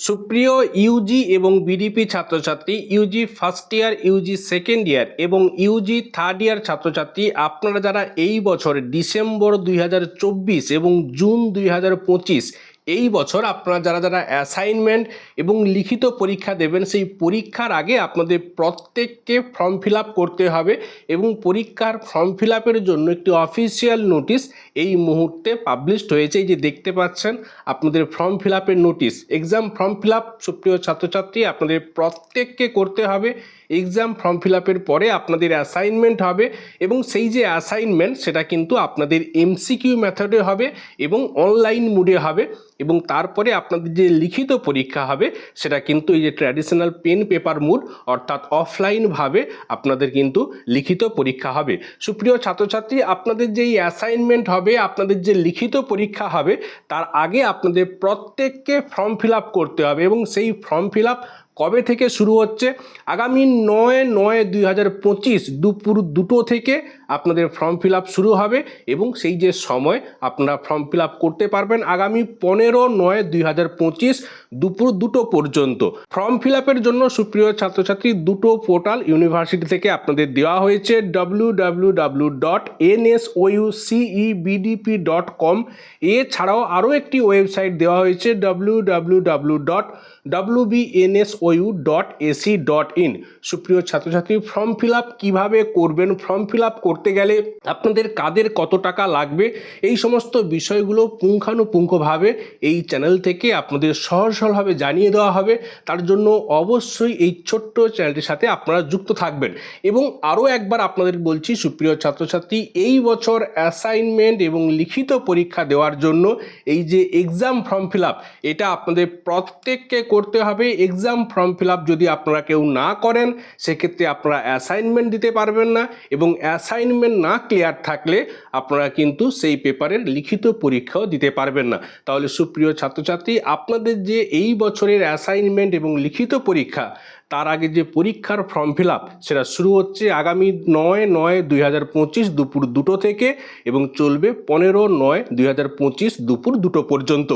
সুপ্রিয় ইউজি এবং বিডিপি ছাত্রছাত্রী, UG first year UG second year এবং ইউজি থার্ড ইয়ার ছাত্রছাত্রী, আপনারা যারা এই বছর ডিসেম্বর দুই হাজার চব্বিশ এবং জুন দুই হাজার পঁচিশ এই বছর আপনারা যারা যারা অ্যাসাইনমেন্ট এবং লিখিত পরীক্ষা দেবেন, সেই পরীক্ষার আগে আপনাদের প্রত্যেককে ফর্ম ফিল করতে হবে এবং পরীক্ষার ফর্ম ফিল জন্য একটি অফিসিয়াল নোটিশ এই মুহূর্তে পাবলিশড হয়েছে। এই যে দেখতে পাচ্ছেন, আপনাদের form fill notice exam form fill সুপ্রিয় ছাত্রছাত্রী, আপনাদের প্রত্যেককে করতে হবে। এক্সাম ফর্ম ফিল পরে আপনাদের অ্যাসাইনমেন্ট হবে এবং সেই যে অ্যাসাইনমেন্ট সেটা কিন্তু আপনাদের এমসিকিউ মেথডে হবে এবং অনলাইন মুডে হবে। এবং তারপরে আপনাদের যে লিখিত পরীক্ষা হবে, সেটা কিন্তু এই যে ট্র্যাডিশনাল পেন পেপার মুড অর্থাৎ অফলাইনভাবে আপনাদের কিন্তু লিখিত পরীক্ষা হবে। সুপ্রিয় ছাত্রছাত্রী, আপনাদের যেই অ্যাসাইনমেন্ট হবে, আপনাদের যে লিখিত পরীক্ষা হবে, তার আগে আপনাদের প্রত্যেককে ফর্ম ফিল করতে হবে এবং সেই ফর্ম ফিল কবে থেকে শুরু হচ্ছে? আগামী নয় নয় দুই হাজার পঁচিশ দুপুর দুটো থেকে আপনাদের ফর্ম ফিল শুরু হবে এবং সেই যে সময় আপনারা ফর্ম ফিল করতে পারবেন আগামী পনেরো নয় দুই হাজার পঁচিশ দুপুর দুটো পর্যন্ত। ফর্ম ফিল জন্য সুপ্রিয় ছাত্রছাত্রী দুটো পোর্টাল ইউনিভার্সিটি থেকে আপনাদের দেওয়া হয়েছে W W W dot N S dot com এছাড়াও আরও একটি ওয়েবসাইট দেওয়া হয়েছে W W W dot W BNSOU dot AC dot in সুপ্রিয় ছাত্রছাত্রী ফর্ম ফিল আপ কীভাবে করবেন? ফর্ম ফিল আপ করতে গেলে আপনাদের কাদের কত টাকা লাগবে? এই সমস্ত বিষয়গুলো পুঙ্খানুপুঙ্খভাবে এই চ্যানেল থেকে আপনাদের সহজ সরলভাবে জানিয়ে দেওয়া হবে। তার জন্য অবশ্যই এই ছোট্ট চ্যানেলটির সাথে আপনারা যুক্ত থাকবেন। এবং আরও একবার আপনাদের বলছি, সুপ্রিয় ছাত্রছাত্রী, এই বছর অ্যাসাইনমেন্ট এবং লিখিত পরীক্ষা দেওয়ার জন্য এই যে এক্সাম ফর্ম ফিল আপ এটা আপনাদের প্রত্যেককে করতে হবে। এক্সাম ফর্ম ফিল যদি আপনারা কেউ না করেন, সেক্ষেত্রে আপনারা অ্যাসাইনমেন্ট দিতে পারবেন না এবং অ্যাসাইনমেন্ট না ক্লিয়ার থাকলে আপনারা কিন্তু সেই পেপারের লিখিত পরীক্ষাও দিতে পারবেন না। তাহলে সুপ্রিয় ছাত্রছাত্রী, আপনাদের যে এই বছরের অ্যাসাইনমেন্ট এবং লিখিত পরীক্ষা, তার আগে যে পরীক্ষার ফর্ম ফিল সেটা শুরু হচ্ছে আগামী নয় নয় দুই দুপুর দুটো থেকে এবং চলবে পনেরো নয় দুই দুপুর দুটো পর্যন্ত।